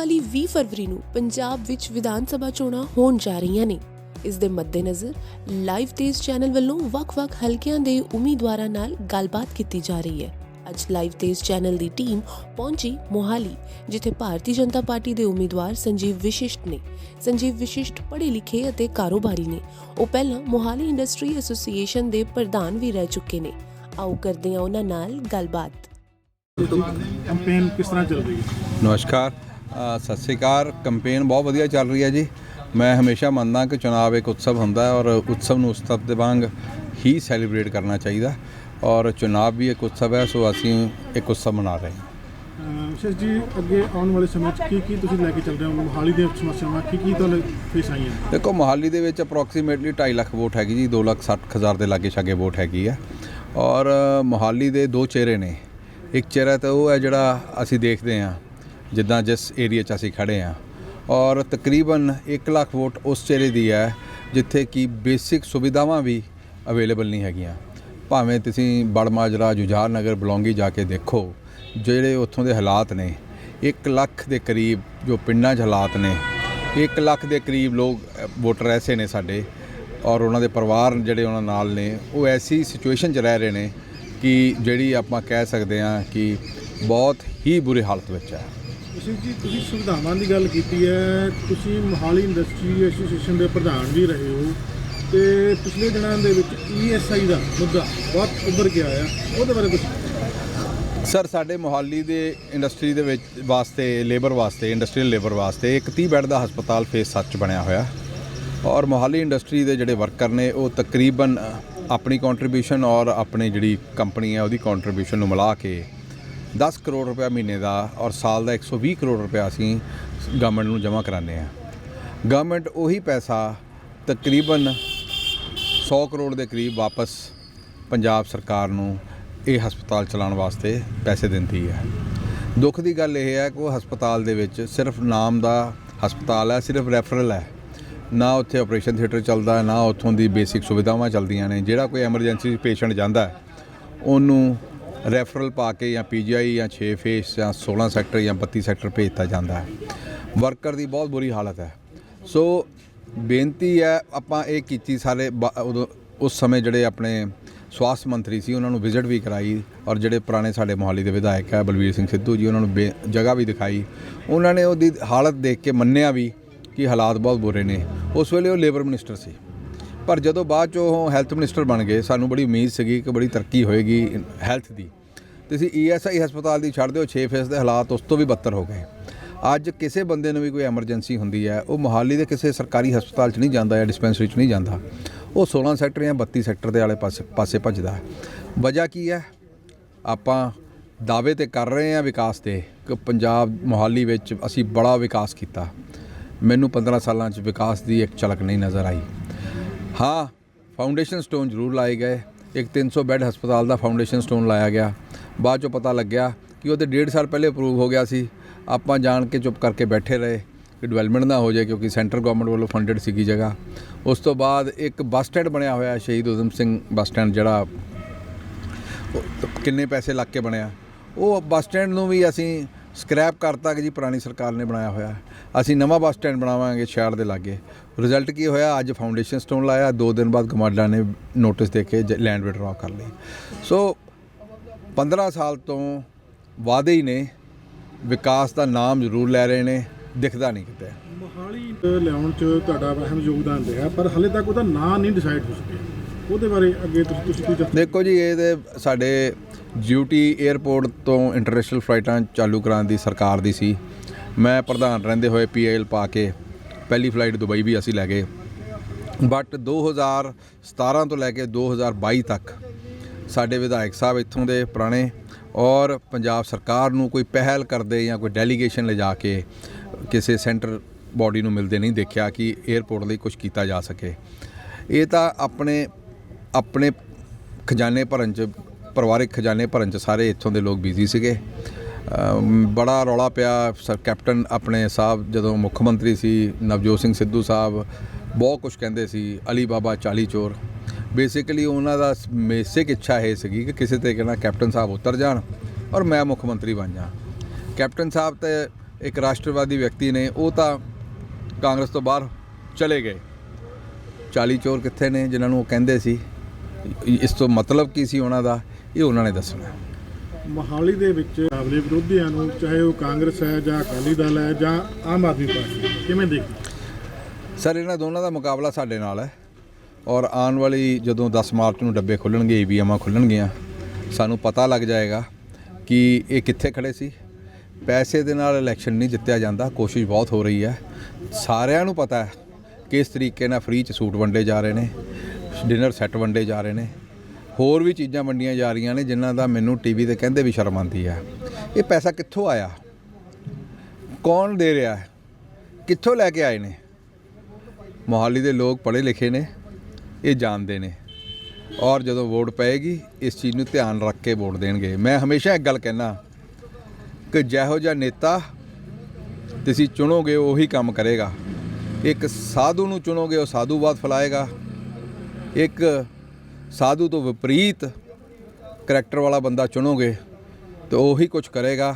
ਵਾਲੀ 20 ਫਰਵਰੀ ਨੂੰ ਪੰਜਾਬ ਵਿੱਚ ਵਿਧਾਨ ਸਭਾ ਚੋਣਾਂ ਹੋਣ ਜਾ ਰਹੀਆਂ ਨੇ। ਇਸ ਦੇ ਮੱਦੇਨਜ਼ਰ ਲਾਈਵ ਤੇਜ਼ ਚੈਨਲ ਵੱਲੋਂ ਵੱਖ-ਵੱਖ ਹਲਕਿਆਂ ਦੇ ਉਮੀਦਵਾਰਾਂ ਨਾਲ ਗੱਲਬਾਤ ਕੀਤੀ ਜਾ ਰਹੀ ਹੈ। ਅੱਜ ਲਾਈਵ ਤੇਜ਼ ਚੈਨਲ ਦੀ ਟੀਮ ਪਹੁੰਚੀ ਮੋਹਾਲੀ ਜਿੱਥੇ ਭਾਰਤੀ ਜਨਤਾ ਪਾਰਟੀ ਦੇ ਉਮੀਦਵਾਰ ਸੰਜੀਵ ਵਿਸ਼ਿਸ਼ਟ ਨੇ। ਸੰਜੀਵ ਵਿਸ਼ਿਸ਼ਟ ਪੜ੍ਹੇ ਲਿਖੇ ਅਤੇ ਕਾਰੋਬਾਰੀ ਨੇ। ਉਹ ਪਹਿਲਾਂ ਮੋਹਾਲੀ ਇੰਡਸਟਰੀ ਐਸੋਸੀਏਸ਼ਨ ਦੇ ਪ੍ਰਧਾਨ ਵੀ ਰਹਿ ਚੁੱਕੇ ਨੇ। ਆਓ ਕਰਦੇ ਹਾਂ ਉਹਨਾਂ ਨਾਲ ਗੱਲਬਾਤ। ਕੰਪੇਨ ਕਿਸ ਤਰ੍ਹਾਂ ਚੱਲ ਰਹੀ ਹੈ? ਨਮਸਕਾਰ। ਸਤਿ ਸ੍ਰੀ ਅਕਾਲ। ਕੰਪੇਨ ਬਹੁਤ ਵਧੀਆ ਚੱਲ ਰਹੀ ਹੈ ਜੀ। ਮੈਂ ਹਮੇਸ਼ਾ ਮੰਨਦਾ ਕਿ ਚੁਣਾਵ ਇੱਕ ਉਤਸਵ ਹੁੰਦਾ ਹੈ ਔਰ ਉਤਸਵ ਨੂੰ ਉਤਸਵ ਦੇ ਵਾਂਗ ਹੀ ਸੈਲੀਬ੍ਰੇਟ ਕਰਨਾ ਚਾਹੀਦਾ ਔਰ ਚੁਣਾਵ ਵੀ ਇੱਕ ਉਤਸਵ ਹੈ ਸੋ ਅਸੀਂ ਇੱਕ ਉਤਸਵ ਮਨਾ ਰਹੇ ਹਾਂ। ਵਿਸ਼ੇਸ਼ ਜੀ ਅੱਗੇ ਆਉਣ ਵਾਲੇ ਸਮੇਂ 'ਚ ਕੀ ਕੀ ਤੁਸੀਂ ਲੈ ਕੇ ਚੱਲ ਰਹੇ ਹੋ? ਮੋਹਾਲੀ ਦੀਆਂ ਸਮੱਸਿਆਵਾਂ ਕੀ ਕੀ ਤੁਹਾਨੂੰ ਫੇਸ ਆਈਆਂ? ਦੇਖੋ ਮੋਹਾਲੀ ਦੇ ਵਿੱਚ ਅਪਰੋਕਸੀਮੇਟਲੀ 2.5 ਲੱਖ ਵੋਟ ਹੈਗੀ ਜੀ 2 ਲੱਖ 60 ਹਜ਼ਾਰ ਦੇ ਲਾਗੇ ਛਾਗੇ ਵੋਟ ਹੈਗੀ ਆ ਔਰ ਮੋਹਾਲੀ ਦੇ ਦੋ ਚਿਹਰੇ ਨੇ। ਇੱਕ ਚਿਹਰਾ ਤਾਂ ਉਹ ਹੈ ਜਿਹੜਾ ਅਸੀਂ ਦੇਖਦੇ ਹਾਂ। ਜਿੱਦਾਂ ਜਿਸ ਏਰੀਆ 'ਚ ਅਸੀਂ ਖੜੇ ਹਾਂ। ਔਰ ਤਕਰੀਬਨ 1 ਲੱਖ ਵੋਟ ਉਸ ਚਿਹਰੇ ਦੀ ਹੈ, ਜਿੱਥੇ ਕਿ ਬੇਸਿਕ ਸੁਵਿਧਾਵਾਂ ਵੀ ਅਵੇਲੇਬਲ ਨਹੀਂ ਹੈਗੀਆਂ। ਭਾਵੇਂ ਤੁਸੀਂ ਬੜਮਾਜਰਾ ਜੁਝਾਰ ਨਗਰ, ਬਲੌਂਗੀ ਜਾ ਕੇ ਦੇਖੋ, ਜਿਹੜੇ ਉੱਥੋਂ ਦੇ ਹਾਲਾਤ ਨੇ 1 ਲੱਖ ਦੇ ਕਰੀਬ ਜੋ ਪਿੰਡਾਂ 'ਚ ਹਾਲਾਤ ਨੇ 1 ਲੱਖ ਦੇ ਕਰੀਬ ਲੋਕ ਵੋਟਰ ਐਸੇ ਨੇ ਸਾਡੇ, ਔਰ ਉਹਨਾਂ ਦੇ ਪਰਿਵਾਰ ਜਿਹੜੇ ਉਹਨਾਂ ਨਾਲ ਨੇ, ਉਹ ਐਸੀ ਸਿਚੁਏਸ਼ਨ 'ਚ ਰਹਿ ਰਹੇ ਨੇ ਕਿ ਜਿਹੜੀ ਆਪਾਂ ਕਹਿ ਸਕਦੇ ਹਾਂ ਕਿ ਬਹੁਤ ਹੀ ਬੁਰੀ ਹਾਲਤ ਵਿੱਚ ਹੈ। ਵਿਸ਼ੇਸ਼ ਜੀ, ਤੁਸੀਂ ਸੁਵਿਧਾਵਾਂ ਦੀ ਗੱਲ ਕੀਤੀ ਹੈ, ਤੁਸੀਂ ਮੋਹਾਲੀ ਇੰਡਸਟਰੀ ਐਸੋਸੀਏਸ਼ਨ ਦੇ ਪ੍ਰਧਾਨ ਵੀ ਰਹੇ ਹੋ ਤੇ ਪਿਛਲੇ ਦਿਨਾਂ ਦੇ ਵਿੱਚ ਈਐਸਆਈ ਦਾ ਮੁੱਦਾ ਬਹੁਤ ਉੱਭਰ ਕੇ ਆਇਆ, ਉਹਦੇ ਬਾਰੇ ਕੁਝ ਸਰ, ਸਾਡੇ ਮੋਹਾਲੀ ਦੇ ਇੰਡਸਟਰੀ ਦੇ ਵਿੱਚ ਵਾਸਤੇ, ਲੇਬਰ ਵਾਸਤੇ, ਇੰਡਸਟਰੀਅਲ ਲੇਬਰ ਵਾਸਤੇ ਇੱਕ 30 ਬੈੱਡ ਦਾ ਹਸਪਤਾਲ ਫੇਸ 7 ਚ ਬਣਿਆ ਹੋਇਆ। ਔਰ ਮੋਹਾਲੀ ਇੰਡਸਟਰੀ ਦੇ ਜਿਹੜੇ ਵਰਕਰ ਨੇ, ਉਹ ਤਕਰੀਬਨ ਆਪਣੀ ਕੰਟਰੀਬਿਊਸ਼ਨ ਔਰ ਆਪਣੀ ਜਿਹੜੀ ਕੰਪਨੀ ਹੈ, ਉਹਦੀ ਕੰਟਰੀਬਿਊਸ਼ਨ ਨੂੰ ਮਿਲਾ ਕੇ 10 ਕਰੋੜ ਰੁਪਇਆ ਮਹੀਨੇ ਦਾ ਔਰ ਸਾਲ ਦਾ 120 ਕਰੋੜ ਰੁਪਇਆ ਅਸੀਂ ਗਵਰਨਮੈਂਟ ਨੂੰ ਜਮ੍ਹਾਂ ਕਰਾਉਂਦੇ ਆ ਗਵਰਨਮੈਂਟ ਉਹੀ ਪੈਸਾ ਤਕਰੀਬਨ 100 ਕਰੋੜ ਦੇ ਕਰੀਬ ਵਾਪਸ ਪੰਜਾਬ ਸਰਕਾਰ ਨੂੰ ਇਹ ਹਸਪਤਾਲ ਚਲਾਉਣ ਵਾਸਤੇ ਪੈਸੇ ਦਿੰਦੀ ਹੈ। ਦੁੱਖ ਦੀ ਗੱਲ ਇਹ ਹੈ ਕਿ ਉਹ ਹਸਪਤਾਲ ਦੇ ਵਿੱਚ ਸਿਰਫ ਨਾਮ ਦਾ ਹਸਪਤਾਲ ਹੈ, ਸਿਰਫ ਰੈਫਰਲ ਹੈ। ਨਾ ਉੱਥੇ ਆਪਰੇਸ਼ਨ ਥੀਏਟਰ ਚੱਲਦਾ ਹੈ ਨਾ ਉੱਥੋਂ ਦੀ ਬੇਸਿਕ ਸੁਵਿਧਾਵਾਂ ਚੱਲਦੀਆਂ ਨੇ। ਜਿਹੜਾ ਕੋਈ ਐਮਰਜੈਂਸੀ ਪੇਸ਼ੈਂਟ ਜਾਂਦਾ ਹੈ, ਉਹਨੂੰ ਰੈਫਰਲ ਪਾ ਕੇ ਜਾਂ ਪੀਜੀਆਈ ਜਾਂ 6 ਫੇਸ ਜਾਂ 16 ਸੈਕਟਰ ਜਾਂ 32 ਸੈਕਟਰ ਭੇਜਤਾ ਜਾਂਦਾ ਹੈ। ਵਰਕਰ ਦੀ ਬਹੁਤ ਬੁਰੀ ਹਾਲਤ ਹੈ। ਸੋ ਬੇਨਤੀ ਹੈ, ਆਪਾਂ ਇਹ ਕੀਤੀ ਸਾਰੇ ਬ- ਉਸ ਸਮੇਂ ਜਿਹੜੇ ਆਪਣੇ ਸਵਾਸਥ ਮੰਤਰੀ ਸੀ, ਉਹਨਾਂ ਨੂੰ ਵਿਜ਼ਿਟ ਵੀ ਕਰਾਈ ਔਰ ਜਿਹੜੇ ਪੁਰਾਣੇ ਸਾਡੇ ਮੋਹਾਲੀ ਦੇ ਵਿਧਾਇਕ ਹੈ ਬਲਵੀਰ ਸਿੰਘ ਸਿੱਧੂ ਜੀ, ਉਹਨਾਂ ਨੂੰ ਬੇ- ਜਗ੍ਹਾ ਵੀ ਦਿਖਾਈ। ਉਹਨਾਂ ਨੇ ਉਹਦੀ ਹਾਲਤ ਦੇਖ ਕੇ ਮੰਨਿਆ ਵੀ ਕਿ ਹਾਲਾਤ ਬਹੁਤ ਬੁਰੇ ਨੇ। ਉਸ ਵੇਲੇ ਉਹ ਲੇਬਰ ਮਿਨਿਸਟਰ ਸੀ। ਪਰ ਜਦੋਂ ਬਾਅਦ ਚ ਉਹ ਹੈਲਥ ਮਿਨਿਸਟਰ ਬਣ ਗਏ, ਸਾਨੂੰ ਬੜੀ ਉਮੀਦ ਸੀਗੀ ਕਿ ਬੜੀ ਤਰੱਕੀ ਹੋਏਗੀ ਹੈਲਥ ਦੀ। ਤੁਸੀਂ ਈਐਸਆਈ ਹਸਪਤਾਲ ਦੀ ਛੱਡ ਦਿਓ 6 ਫੇਸ ਦੇ ਹਾਲਾਤ ਉਸ ਤੋਂ ਵੀ ਬੱਤਰ ਹੋ ਗਏ। ਅੱਜ ਕਿਸੇ ਬੰਦੇ ਨੂੰ ਵੀ ਕੋਈ ਐਮਰਜੈਂਸੀ ਹੁੰਦੀ ਹੈ, ਉਹ ਮੋਹਾਲੀ ਦੇ ਕਿਸੇ ਸਰਕਾਰੀ ਹਸਪਤਾਲ 'ਚ ਨਹੀਂ ਜਾਂਦਾ ਜਾਂ ਡਿਸਪੈਂਸਰੀ 'ਚ ਨਹੀਂ ਜਾਂਦਾ। ਉਹ 16 ਸੈਕਟਰ ਜਾਂ 32 ਸੈਕਟਰ ਦੇ ਵਾਲੇ ਪਾਸੇ ਪਾਸੇ ਭੱਜਦਾ ਹੈ। ਵਜ੍ਹਾ ਕੀ ਹੈ? ਆਪਾਂ ਦਾਅਵੇ ਤੇ ਕਰ ਰਹੇ ਹਾਂ ਵਿਕਾਸ 'ਤੇ ਕਿ ਪੰਜਾਬ, ਮੋਹਾਲੀ ਵਿੱਚ ਅਸੀਂ ਬੜਾ ਵਿਕਾਸ ਕੀਤਾ। ਮੈਨੂੰ 15 ਸਾਲਾਂ 'ਚ ਵਿਕਾਸ ਦੀ ਇੱਕ ਝਲਕ ਨਹੀਂ ਨਜ਼ਰ ਆਈ। ਹਾਂ ਫਾਊਂਡੇਸ਼ਨ ਸਟੋਨ ਜ਼ਰੂਰ ਲਾਏ ਗਏ। ਇੱਕ 300 ਬੈੱਡ ਹਸਪਤਾਲ ਦਾ ਫਾਊਂਡੇਸ਼ਨ ਸਟੋਨ ਲਾਇਆ ਗਿਆ। ਬਾਅਦ ਚੋਂ ਪਤਾ ਲੱਗਿਆ ਕਿ ਉਹ ਉਹਦੇ ਡੇਢ ਸਾਲ ਪਹਿਲੇ ਅਪਰੂਵ ਹੋ ਗਿਆ ਸੀ। ਆਪਾਂ ਜਾਣ ਕੇ ਚੁੱਪ ਕਰਕੇ ਬੈਠੇ ਰਹੇ ਕਿ ਡਿਵੈਲਪਮੈਂਟ ਨਾ ਹੋ ਜਾਏ ਕਿਉਂਕਿ ਸੈਂਟਰ ਗਵਰਨਮੈਂਟ ਵੱਲੋਂ ਫੰਡਡ ਸੀਗੀ ਜਗ੍ਹਾ। ਉਸ ਤੋਂ ਬਾਅਦ ਇੱਕ ਬੱਸ ਸਟੈਂਡ ਬਣਿਆ ਹੋਇਆ ਸ਼ਹੀਦ ਉਦਮ ਸਿੰਘ ਬੱਸ ਸਟੈਂਡ ਜਿਹੜਾ ਕਿੰਨੇ ਪੈਸੇ ਲੱਗ ਕੇ ਬਣਿਆ। ਉਹ ਬੱਸ ਸਟੈਂਡ ਨੂੰ ਵੀ ਅਸੀਂ ਸਕ੍ਰੈਪ ਕਰਤਾ ਕਿ ਜੀ ਪੁਰਾਣੀ ਸਰਕਾਰ ਨੇ ਬਣਾਇਆ ਹੋਇਆ। ਅਸੀਂ ਨਵਾਂ ਬੱਸ ਸਟੈਂਡ ਬਣਾਵਾਂਗੇ ਸ਼ਹਿਰ ਦੇ ਲਾਗੇ। ਰਿਜ਼ਲਟ ਕੀ ਹੋਇਆ? ਅੱਜ ਫਾਊਂਡੇਸ਼ਨ ਸਟੋਨ ਲਾਇਆ। ਦੋ ਦਿਨ ਬਾਅਦ ਗਮਾਡਾ ਨੇ ਨੋਟਿਸ ਦੇ ਕੇ ਲੈਂਡ ਵਿਡਰਾਅ ਕਰ ਲਈ। ਸੋ 15 ਸਾਲ ਤੋਂ ਵਾਅਦੇ ਹੀ ਨੇ। ਵਿਕਾਸ ਦਾ ਨਾਮ ਜ਼ਰੂਰ ਲੈ ਰਹੇ ਨੇ। ਦਿਖਦਾ ਨਹੀਂ ਕਿਤੇ। ਮੋਹਾਲੀ ਲਿਆਉਣ 'ਚ ਤੁਹਾਡਾ ਅਹਿਮ ਯੋਗਦਾਨ ਰਿਹਾ ਪਰ ਹਲੇ ਤੱਕ ਉਹਦਾ ਨਾਂ ਨਹੀਂ ਡਿਸਾਈਡ ਹੋ ਸਕਿਆ। ਉਹਦੇ ਬਾਰੇ ਅੱਗੇ ਤੁਸੀਂ ਤੁਸੀਂ ਦੱਸੋ? ਦੇਖੋ ਜੀ ਇਹ ਤੇ ਸਾਡੇ ਡਿਊਟੀ 에ਅਰਪੋਰਟ ਤੋਂ ਇੰਟਰਨੈਸ਼ਨਲ ਫਲਾਈਟਾਂ ਚਾਲੂ ਕਰਾਉਣ ਦੀ ਸਰਕਾਰ ਦੀ ਸੀ। ਮੈਂ ਪ੍ਰਧਾਨ ਰਹਿੰਦੇ ਹੋਏ ਪੀਐਲ ਪਾ ਕੇ ਪਹਿਲੀ ਫਲਾਈਟ ਦੁਬਈ ਵੀ ਅਸੀਂ ਲੈ ਗਏ। ਬਟ 2017 ਤੋਂ ਲੈ ਕੇ 2022 ਤੱਕ ਸਾਡੇ ਵਿਧਾਇਕ ਸਾਹਿਬ ਇੱਥੋਂ ਦੇ ਪੁਰਾਣੇ ਔਰ ਪੰਜਾਬ ਸਰਕਾਰ ਨੂੰ ਕੋਈ ਪਹਿਲ ਕਰਦੇ ਜਾਂ ਕੋਈ ਡੈਲੀਗੇਸ਼ਨ ਲਿਜਾ ਕੇ ਕਿਸੇ ਸੈਂਟਰ ਬਾਡੀ ਨੂੰ ਮਿਲਦੇ ਨਹੀਂ ਦੇਖਿਆ ਕਿ 에ਅਰਪੋਰਟ ਲਈ ਕੁਝ ਕੀਤਾ ਜਾ ਸਕੇ। ਇਹ ਤਾਂ ਆਪਣੇ ਆਪਣੇ ਖਜ਼ਾਨੇ ਭਰਨ ਚ, ਪਰਿਵਾਰਿਕ ਖਜ਼ਾਨੇ ਭਰਨ ਚ ਸਾਰੇ ਇੱਥੋਂ ਦੇ ਲੋਕ ਬਿਜ਼ੀ ਸੀਗੇ। ਬੜਾ ਰੌਲਾ ਪਿਆ ਸਰ ਕੈਪਟਨ ਆਪਣੇ ਸਾਹਿਬ ਜਦੋਂ ਮੁੱਖ ਮੰਤਰੀ ਸੀ, ਨਵਜੋਤ ਸਿੰਘ ਸਿੱਧੂ ਸਾਹਿਬ, ਬਹੁਤ ਕੁਝ ਕਹਿੰਦੇ ਸੀ, ਅਲੀ ਬਾਬਾ 40 ਚੋਰ। ਬੇਸਿਕਲੀ ਉਹਨਾਂ ਦਾ ਮੇਸਿਕ ਇੱਛਾ ਇਹ ਸੀਗੀ ਕਿ ਕਿਸੇ ਤਰੀਕੇ ਨਾਲ ਕੈਪਟਨ ਸਾਹਿਬ ਉਤਰ ਜਾਣ ਔਰ ਮੈਂ ਮੁੱਖ ਮੰਤਰੀ ਬਣ ਜਾ। ਕੈਪਟਨ ਸਾਹਿਬ ਤੇ ਇੱਕ ਰਾਸ਼ਟਰਵਾਦੀ ਵਿਅਕਤੀ ਨੇ, ਉਹ ਤਾਂ ਕਾਂਗਰਸ ਤੋਂ ਬਾਹਰ ਚਲੇ ਗਏ। 40 ਚੋਰ ਕਿੱਥੇ ਨੇ ਜਿਨ੍ਹਾਂ ਨੂੰ ਉਹ ਕਹਿੰਦੇ ਸੀ? ਇਸ ਤੋਂ ਮਤਲਬ ਕੀ ਸੀ ਉਹਨਾਂ ਦਾ? ਇਹ ਉਹਨਾਂ ਨੇ ਦੱਸਣਾ। ਮੋਹਾਲੀ ਦੇ ਵਿੱਚ ਆਵਲੇ ਵਿਰੋਧੀਆਂ ਨੂੰ, ਚਾਹੇ ਉਹ ਕਾਂਗਰਸ ਹੈ ਜਾਂ ਅਕਾਲੀ ਦਲ ਹੈ ਜਾਂ ਆਮ ਆਦਮੀ ਪਾਰਟੀ, ਕਿਵੇਂ ਦੇਖਦੇ? ਸਰ, ਇਹਨਾਂ ਦੋਨਾਂ ਦਾ ਮੁਕਾਬਲਾ ਸਾਡੇ ਨਾਲ ਹੈ ਔਰ ਆਉਣ ਵਾਲੀ ਜਦੋਂ 10 ਮਾਰਚ ਨੂੰ ਡੱਬੇ ਖੁੱਲਣਗੇ ਈਵੀਐਮਾਂ ਖੁੱਲਣਗੀਆਂ, ਸਾਨੂੰ ਪਤਾ ਲੱਗ ਜਾਏਗਾ ਕਿ ਇਹ ਕਿੱਥੇ ਖੜੇ ਸੀ। ਪੈਸੇ ਦੇ ਨਾਲ ਇਲੈਕਸ਼ਨ ਨਹੀਂ ਜਿੱਤਿਆ ਜਾਂਦਾ, ਕੋਸ਼ਿਸ਼ ਬਹੁਤ ਹੋ ਰਹੀ ਹੈ। ਸਾਰਿਆਂ ਨੂੰ ਪਤਾ ਹੈ ਕਿਸ ਤਰੀਕੇ ਨਾਲ ਫ੍ਰੀ ਚ ਸੂਟ ਵੰਡੇ ਜਾ ਰਹੇ ਨੇ, ਡਿਨਰ ਸੈੱਟ ਵੰਡੇ ਜਾ ਰਹੇ ਨੇ। ਹੋਰ ਵੀ ਚੀਜ਼ਾਂ ਵੰਡੀਆਂ ਜਾ ਰਹੀਆਂ ਨੇ ਜਿਨ੍ਹਾਂ ਦਾ ਮੈਨੂੰ ਟੀਵੀ ਤੇ ਕਹਿੰਦੇ ਵੀ ਸ਼ਰਮ ਆਉਂਦੀ ਹੈ ਇਹ ਪੈਸਾ ਕਿੱਥੋਂ ਆਇਆ? ਕੌਣ ਦੇ ਰਿਹਾ ਹੈ? ਕਿੱਥੋਂ ਲੈ ਕੇ ਆਏ ਨੇ? ਮੋਹਾਲੀ ਦੇ ਲੋਕ ਪੜ੍ਹੇ ਲਿਖੇ ਨੇ, ਇਹ ਜਾਣਦੇ ਨੇ। ਔਰ ਜਦੋਂ ਵੋਟ ਪਏਗੀ, ਇਸ ਚੀਜ਼ ਨੂੰ ਧਿਆਨ ਰੱਖ ਕੇ ਵੋਟ ਦੇਣਗੇ। ਮੈਂ ਹਮੇਸ਼ਾ ਇੱਕ ਗੱਲ ਕਹਿਣਾ ਕਿ ਜਿਹੋ ਜਿਹਾ ਨੇਤਾ ਤੁਸੀਂ ਚੁਣੋਗੇ, ਉਹੀ ਕੰਮ ਕਰੇਗਾ। ਇੱਕ ਸਾਧੂ ਨੂੰ ਚੁਣੋਗੇ, ਉਹ ਸਾਧੂਵਾਦ ਫੈਲਾਏਗਾ। ਇੱਕ ਸਾਧੂ ਤੋਂ ਵਿਪਰੀਤ ਕਰੈਕਟਰ ਵਾਲਾ ਬੰਦਾ ਚੁਣੋਗੇ ਤੇ ਉਹੀ ਕੁਝ ਕਰੇਗਾ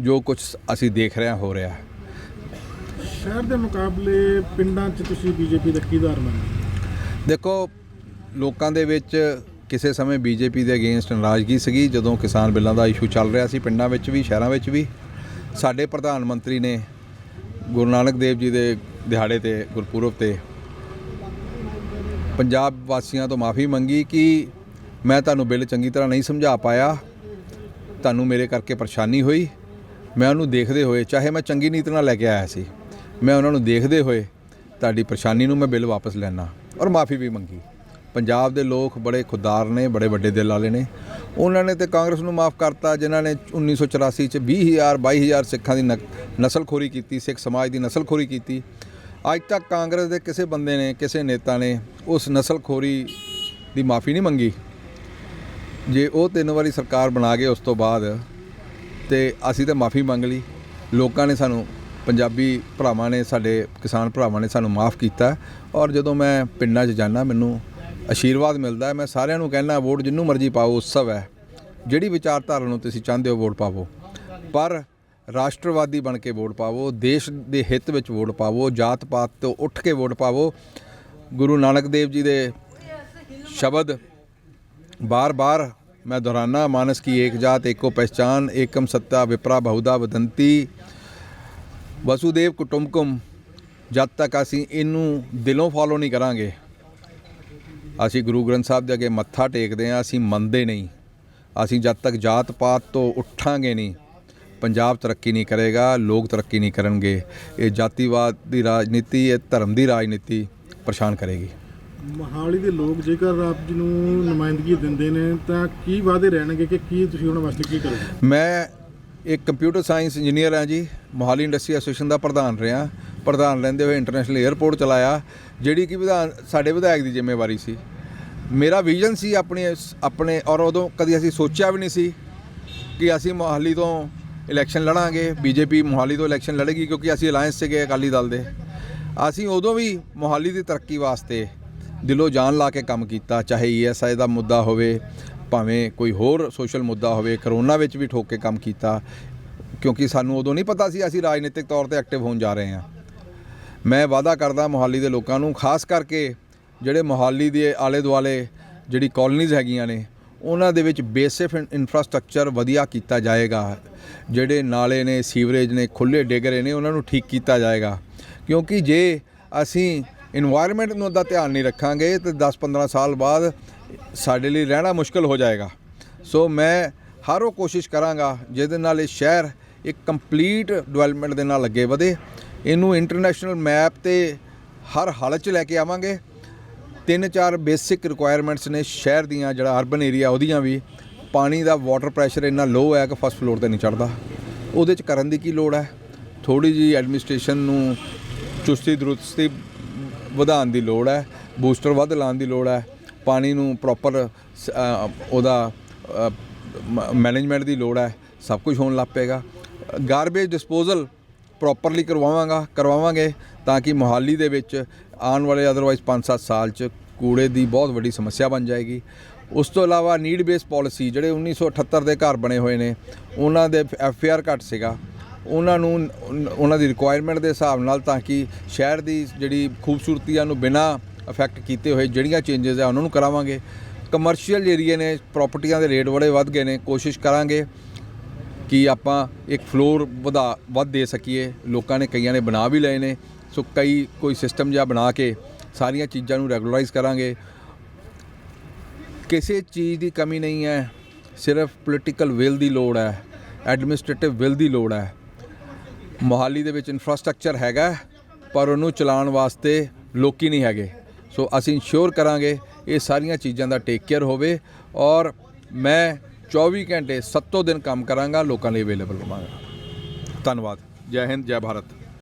ਜੋ ਕੁਝ ਅਸੀਂ ਦੇਖ ਰਹੇ ਹਾਂ ਹੋ ਰਿਹਾ ਹੈ। ਸ਼ਹਿਰ ਦੇ ਮੁਕਾਬਲੇ ਪਿੰਡਾਂ 'ਚ ਤੁਸੀਂ ਬੀਜੇਪੀ ਦਾ ਕਿਹਦਾਰ ਮੰਨਦੇ ਦੇਖੋ ਲੋਕਾਂ ਦੇ ਵਿੱਚ ਕਿਸੇ ਸਮੇਂ ਬੀਜੇਪੀ ਦੇ ਅਗੇਂਸਟ ਨਾਰਾਜ਼ਗੀ ਸੀਗੀ ਜਦੋਂ ਕਿਸਾਨ ਬਿੱਲਾਂ ਦਾ ਇਸ਼ੂ ਚੱਲ ਰਿਹਾ ਸੀ ਪਿੰਡਾਂ ਵਿੱਚ ਵੀ ਸ਼ਹਿਰਾਂ ਵਿੱਚ ਵੀ। ਸਾਡੇ ਪ੍ਰਧਾਨ ਮੰਤਰੀ ਨੇ ਗੁਰੂ ਨਾਨਕ ਦੇਵ ਜੀ ਦੇ ਦਿਹਾੜੇ ਤੇ ਗੁਰਪੁਰਬ ਤੇ ਪੰਜਾਬ ਵਾਸੀਆਂ ਤੋਂ ਮਾਫੀ ਮੰਗੀ ਕਿ ਮੈਂ ਤੁਹਾਨੂੰ ਬਿੱਲ ਚੰਗੀ ਤਰ੍ਹਾਂ ਨਹੀਂ ਸਮਝਾ ਪਾਇਆ। ਤੁਹਾਨੂੰ ਮੇਰੇ ਕਰਕੇ ਪਰੇਸ਼ਾਨੀ ਹੋਈ। ਮੈਂ ਉਹਨੂੰ ਦੇਖਦੇ ਹੋਏ, ਚਾਹੇ ਮੈਂ ਚੰਗੀ ਨੀਤ ਨਾਲ ਲੈ ਕੇ ਆਇਆ ਸੀ, ਮੈਂ ਉਹਨਾਂ ਨੂੰ ਦੇਖਦੇ ਹੋਏ ਤੁਹਾਡੀ ਪਰੇਸ਼ਾਨੀ ਨੂੰ ਮੈਂ ਬਿੱਲ ਵਾਪਸ ਲੈਣਾ ਔਰ ਮਾਫੀ ਵੀ ਮੰਗੀ। ਪੰਜਾਬ ਦੇ ਲੋਕ ਬੜੇ ਖੁਦਾਰ ਨੇ, ਬੜੇ ਵੱਡੇ ਦਿਲ ਵਾਲੇ ਨੇ। ਉਹਨਾਂ ਨੇ ਤੇ ਕਾਂਗਰਸ ਨੂੰ ਮਾਫ ਕਰਤਾ, ਜਿਨ੍ਹਾਂ ਨੇ 1984 ਚ 20000 22000 ਸਿੱਖਾਂ ਦੀ ਨਕ- ਨਸਲਖੋਰੀ ਕੀਤੀ, ਸਿੱਖ ਸਮਾਜ ਦੀ ਨਸਲਖੋਰੀ ਕੀਤੀ। ਅੱਜ ਤੱਕ ਕਾਂਗਰਸ ਦੇ ਕਿਸੇ ਬੰਦੇ ਨੇ, ਕਿਸੇ ਨੇਤਾ ਨੇ ਉਸ ਨਸਲਖੋਰੀ ਦੀ ਮਾਫੀ ਨਹੀਂ ਮੰਗੀ। ਜੇ ਉਹ ਤਿੰਨ ਵਾਰੀ ਸਰਕਾਰ ਬਣਾ ਗਏ ਉਸ ਤੋਂ ਬਾਅਦ ਤੇ ਅਸੀਂ ਤਾਂ ਮਾਫੀ ਮੰਗ ਲਈ। ਲੋਕਾਂ ਨੇ ਸਾਨੂੰ, ਪੰਜਾਬੀ ਭਰਾਵਾਂ ਨੇ ਸਾਡੇ ਕਿਸਾਨ ਭਰਾਵਾਂ ਨੇ ਸਾਨੂੰ ਮਾਫ ਕੀਤਾ। ਔਰ ਜਦੋਂ ਮੈਂ ਪਿੰਡਾਂ 'ਚ ਜਾਂਦਾ, ਮੈਨੂੰ ਆਸ਼ੀਰਵਾਦ ਮਿਲਦਾ ਮੈਂ ਸਾਰਿਆਂ ਨੂੰ ਕਹਿੰਦਾ, ਵੋਟ ਜਿੰਨੂੰ ਮਰਜ਼ੀ ਪਾਓ, ਉਤਸਵ ਹੈ। ਜਿਹੜੀ ਵਿਚਾਰਧਾਰਾ ਨੂੰ ਤੁਸੀਂ ਚਾਹੁੰਦੇ ਹੋ, ਵੋਟ ਪਾਵੋ। ਪਰ ਰਾਸ਼ਟਰਵਾਦੀ ਬਣ ਕੇ ਵੋਟ ਪਾਵੋ, ਦੇਸ਼ ਦੇ ਹਿੱਤ ਵਿੱਚ ਵੋਟ ਪਾਵੋ ਜਾਤ ਪਾਤ ਤੋਂ ਉੱਠ ਕੇ ਵੋਟ ਪਾਵੋ। ਗੁਰੂ ਨਾਨਕ ਦੇਵ ਜੀ ਦੇ ਸ਼ਬਦ ਬਾਰ-ਬਾਰ ਮੈਂ ਦੁਹਰਾਨਾ, ਮਾਨਸ ਕੀ ਏਕ ਜਾਤ, ਏਕੋ ਪਛਾਨ ਏਕਮ ਸੱਤਾ, ਵਿਪਰਾ ਬਹੁਦਾ ਵਦੰਤੀ ਵਸੂਦੇਵ ਕੁਟੁੰਬਕਮ, ਜਦ ਤੱਕ ਅਸੀਂ ਇਹਨੂੰ ਦਿਲੋਂ ਫੋਲੋ ਨਹੀਂ ਕਰਾਂਗੇ, ਅਸੀਂ ਗੁਰੂ ਗ੍ਰੰਥ ਸਾਹਿਬ ਦੇ ਅੱਗੇ ਮੱਥਾ ਟੇਕਦੇ ਹਾਂ, ਅਸੀਂ ਮੰਨਦੇ ਨਹੀਂ। ਅਸੀਂ ਜਦ ਤੱਕ ਜਾਤ ਪਾਤ ਤੋਂ ਉੱਠਾਂਗੇ ਨਹੀਂ ਪੰਜਾਬ ਤਰੱਕੀ ਨਹੀਂ ਕਰੇਗਾ ਲੋਕ ਤਰੱਕੀ ਨਹੀਂ ਕਰਨਗੇ। ਇਹ ਜਾਤੀਵਾਦ ਦੀ ਰਾਜਨੀਤੀ ਇਹ ਧਰਮ ਦੀ ਰਾਜਨੀਤੀ ਪਰੇਸ਼ਾਨ ਕਰੇਗੀ। ਮੋਹਾਲੀ ਦੇ ਲੋਕ ਜੇਕਰ ਆਪ ਜੀ ਨੂੰ ਨੁਮਾਇੰਦਗੀ ਦਿੰਦੇ ਨੇ ਤਾਂ ਕੀ ਵਾਅਦੇ ਰਹਿਣਗੇ ਕਿ ਕੀ ਤੁਸੀਂ ਉਹਨਾਂ ਵਾਸਤੇ ਕੀ ਕਰੋਗੇ? ਮੈਂ ਇੱਕ ਕੰਪਿਊਟਰ ਸਾਇੰਸ ਇੰਜੀਨੀਅਰ ਹਾਂ ਜੀ। ਮੋਹਾਲੀ ਇੰਡਸਟਰੀ ਐਸੋਸੀਏਸ਼ਨ ਦਾ ਪ੍ਰਧਾਨ ਰਿਹਾ। ਪ੍ਰਧਾਨ ਰਹਿੰਦੇ ਹੋਏ ਇੰਟਰਨੈਸ਼ਨਲ 에ਅਰਪੋਰਟ ਚਲਾਇਆ ਜਿਹੜੀ ਕਿ ਵਿਧਾਨ ਸਾਡੇ ਵਿਧਾਇਕ ਦੀ ਜ਼ਿੰਮੇਵਾਰੀ ਸੀ। ਮੇਰਾ ਵਿਜ਼ਨ ਸੀ ਆਪਣੀ ਆਪਣੇ ਔਰ ਉਦੋਂ ਕਦੀ ਅਸੀਂ ਸੋਚਿਆ ਵੀ ਨਹੀਂ ਸੀ ਕਿ ਅਸੀਂ ਮੋਹਾਲੀ ਤੋਂ ਇਲੈਕਸ਼ਨ ਲੜਾਂਗੇ, ਬੀਜੇਪੀ ਮੋਹਾਲੀ ਤੋਂ ਇਲੈਕਸ਼ਨ ਲੜੇਗੀ ਕਿਉਂਕਿ ਅਸੀਂ ਅਲਾਈਅੰਸ 'ਚ ਗਏ ਅਕਾਲੀ ਦਲ ਦੇ। ਅਸੀਂ ਉਦੋਂ ਵੀ ਮੋਹਾਲੀ ਦੀ ਤਰੱਕੀ ਵਾਸਤੇ ਦਿਲੋਂ ਜਾਨ ਲਾ ਕੇ ਕੰਮ ਕੀਤਾ, ਚਾਹੇ ਈਐਸਆਈ ਦਾ ਮੁੱਦਾ ਹੋਵੇ, ਭਾਵੇਂ ਕੋਈ ਹੋਰ ਸੋਸ਼ਲ ਮੁੱਦਾ ਹੋਵੇ ਕਰੋਨਾ ਵਿੱਚ ਵੀ ਠੋਕ ਕੇ ਕੰਮ ਕੀਤਾ, ਕਿਉਂਕਿ ਸਾਨੂੰ ਉਦੋਂ ਨਹੀਂ ਪਤਾ ਸੀ ਅਸੀਂ ਰਾਜਨੀਤਿਕ ਤੌਰ ਤੇ ਐਕਟਿਵ ਹੋਣ ਜਾ ਰਹੇ ਹਾਂ। ਮੈਂ ਵਾਅਦਾ ਕਰਦਾ ਮੋਹਾਲੀ ਦੇ ਲੋਕਾਂ ਨੂੰ, ਖਾਸ ਕਰਕੇ ਜਿਹੜੇ ਮੋਹਾਲੀ ਦੇ ਆਲੇ ਦੁਆਲੇ ਜਿਹੜੀ ਕਾਲਨੀਜ਼ ਹੈਗੀਆਂ ਨੇ, ਉਹਨਾਂ ਦੇ ਵਿੱਚ ਬੇਸਿਕ ਇਨਫਰਾਸਟ੍ਰਕਚਰ ਵਧੀਆ ਕੀਤਾ ਜਾਏਗਾ। ਜਿਹੜੇ ਨਾਲੇ ਨੇ, ਸੀਵਰੇਜ ਨੇ ਖੁੱਲੇ ਡਿੱਗ ਰਹੇ ਨੇ, ਉਹਨਾਂ ਨੂੰ ਠੀਕ ਕੀਤਾ ਜਾਏਗਾ। ਕਿਉਂਕਿ ਜੇ ਅਸੀਂ ਇਨਵਾਇਰਨਮੈਂਟ ਨੂੰ ਦਾ ਧਿਆਨ ਨਹੀਂ ਰੱਖਾਂਗੇ, ਤੇ 10-15 ਸਾਲ ਬਾਅਦ ਸਾਡੇ ਲਈ ਰਹਿਣਾ ਮੁਸ਼ਕਲ ਹੋ ਜਾਏਗਾ। ਸੋ ਮੈਂ ਹਰ ਉਹ ਕੋਸ਼ਿਸ਼ ਕਰਾਂਗਾ, ਜਿਹਦੇ ਨਾਲ ਇਹ ਸ਼ਹਿਰ ਇੱਕ ਕੰਪਲੀਟ ਡਿਵੈਲਪਮੈਂਟ ਦੇ ਨਾਲ ਅੱਗੇ ਵਧੇ। ਇਹਨੂੰ ਇੰਟਰਨੈਸ਼ਨਲ ਮੈਪ ਤੇ ਹਰ ਹਾਲਤ 'ਚ ਲੈ ਕੇ ਆਵਾਂਗੇ। ਤਿੰਨ ਚਾਰ ਬੇਸਿਕ ਰਿਕੁਆਇਰਮੈਂਟਸ ਨੇ ਸ਼ਹਿਰ ਦੀਆਂ, ਜਿਹੜਾ ਅਰਬਨ ਏਰੀਆ ਉਹਦੀਆਂ ਵੀ। ਪਾਣੀ ਦਾ ਵਾਟਰ ਪ੍ਰੈਸ਼ਰ ਇੰਨਾ ਲੋ ਹੈ ਕਿ ਫਸਟ ਫਲੋਰ ਤੇ ਨਹੀਂ ਚੜਦਾ ਉਹਦੇ 'ਚ ਕਰਨ ਦੀ ਕੀ ਲੋੜ ਹੈ? ਥੋੜੀ ਜੀ ਐਡਮਿਨਿਸਟ੍ਰੇਸ਼ਨ ਨੂੰ ਚੁਸਤੀ ਦਰੁਸਤੀ ਵਧਾਉਣ ਦੀ ਲੋੜ ਹੈ ਬੂਸਟਰ ਵੱਧ ਲਾਉਣ ਦੀ ਲੋੜ ਹੈ, ਪਾਣੀ ਨੂੰ ਪ੍ਰੋਪਰ ਉਹਦਾ ਮੈਨੇਜਮੈਂਟ ਦੀ ਲੋੜ ਹੈ, ਸਭ ਕੁਝ ਹੋਣ ਲੱਗ ਪਏਗਾ। ਗਾਰਬੇਜ ਡਿਸਪੋਜ਼ਲ ਪ੍ਰੋਪਰਲੀ ਕਰਵਾਵਾਂਗਾ, ਕਰਵਾਵਾਂਗੇ ਤਾਂ ਕਿ ਮੋਹਾਲੀ ਦੇ ਵਿੱਚ ਆਉਣ ਵਾਲੇ ਅਦਰਵਾਈਜ਼ 5-7 ਸਾਲ ਚ ਕੂੜੇ ਦੀ ਬਹੁਤ ਵੱਡੀ ਸਮੱਸਿਆ ਬਣ ਜਾਏਗੀ। ਉਸ ਤੋਂ ਇਲਾਵਾ ਨੀਡ ਬੇਸ ਪਾਲਿਸੀ ਜਿਹੜੇ 1978 ਦੇ ਘਰ ਬਣੇ ਹੋਏ ਨੇ, ਉਹਨਾਂ ਦੇ ਐਫ ਆਰ ਘੱਟ ਸੀਗਾ। ਉਹਨਾਂ ਨੂੰ ਉਹਨਾਂ ਦੀ ਰਿਕੁਆਇਰਮੈਂਟ ਦੇ ਹਿਸਾਬ ਨਾਲ ਤਾਂ ਕਿ ਸ਼ਹਿਰ ਦੀ ਜਿਹੜੀ ਖੂਬਸੂਰਤੀ ਆ ਨੂੰ ਬਿਨਾ ਅਫੈਕਟ ਕੀਤੇ ਹੋਏ ਜਿਹੜੀਆਂ ਚੇਂਜਸ ਆ, ਉਹਨਾਂ ਨੂੰ ਕਰਾਵਾਂਗੇ। ਕਮਰਸ਼ੀਅਲ ਏਰੀਏ ਨੇ ਪ੍ਰਾਪਰਟੀਆਂ ਦੇ ਰੇਟ ਬੜੇ ਵੱਧ ਗਏ ਨੇ। ਕੋਸ਼ਿਸ਼ ਕਰਾਂਗੇ ਕਿ ਆਪਾਂ ਇੱਕ ਫਲੋਰ ਵਧਾ, ਵੱਧ ਦੇ ਸਕੀਏ। ਲੋਕਾਂ ਨੇ ਕਈਆਂ ਨੇ ਬਣਾ ਵੀ ਲਏ ਨੇ। ਸੋ ਕਈ ਕੋਈ ਸਿਸਟਮ ਜਿਹਾ ਬਣਾ ਕੇ ਸਾਰੀਆਂ ਚੀਜ਼ਾਂ ਨੂੰ ਰੈਗੂਲਰਾਈਜ਼ ਕਰਾਂਗੇ। ਕਿਸੇ ਚੀਜ਼ ਦੀ ਕਮੀ ਨਹੀਂ ਹੈ, ਸਿਰਫ ਪੋਲੀਟੀਕਲ ਵਿਲ ਦੀ ਲੋੜ ਹੈ ਐਡਮਿਨਿਸਟ੍ਰੇਟਿਵ ਵਿਲ ਦੀ ਲੋੜ ਹੈ। ਮੋਹਾਲੀ ਦੇ ਵਿੱਚ ਇਨਫਰਾਸਟ੍ਰਕਚਰ ਹੈਗਾ, ਪਰ ਉਹਨੂੰ ਚਲਾਉਣ ਵਾਸਤੇ ਲੋਕੀ ਨਹੀਂ ਹੈਗੇ। ਸੋ ਅਸੀਂ ਇਨਸ਼ੋਰ ਕਰਾਂਗੇ ਇਹ ਸਾਰੀਆਂ ਚੀਜ਼ਾਂ ਦਾ ਟੇਕ ਕੇਅਰ ਹੋਵੇ ਔਰ ਮੈਂ 24 ਘੰਟੇ ਸੱਤੋਂ ਦਿਨ ਕੰਮ ਕਰਾਂਗਾ, ਲੋਕਾਂ ਲਈ ਅਵੇਲੇਬਲ ਹੋਵਾਂਗਾ ਧੰਨਵਾਦ। ਜੈ ਹਿੰਦ, ਜੈ ਭਾਰਤ।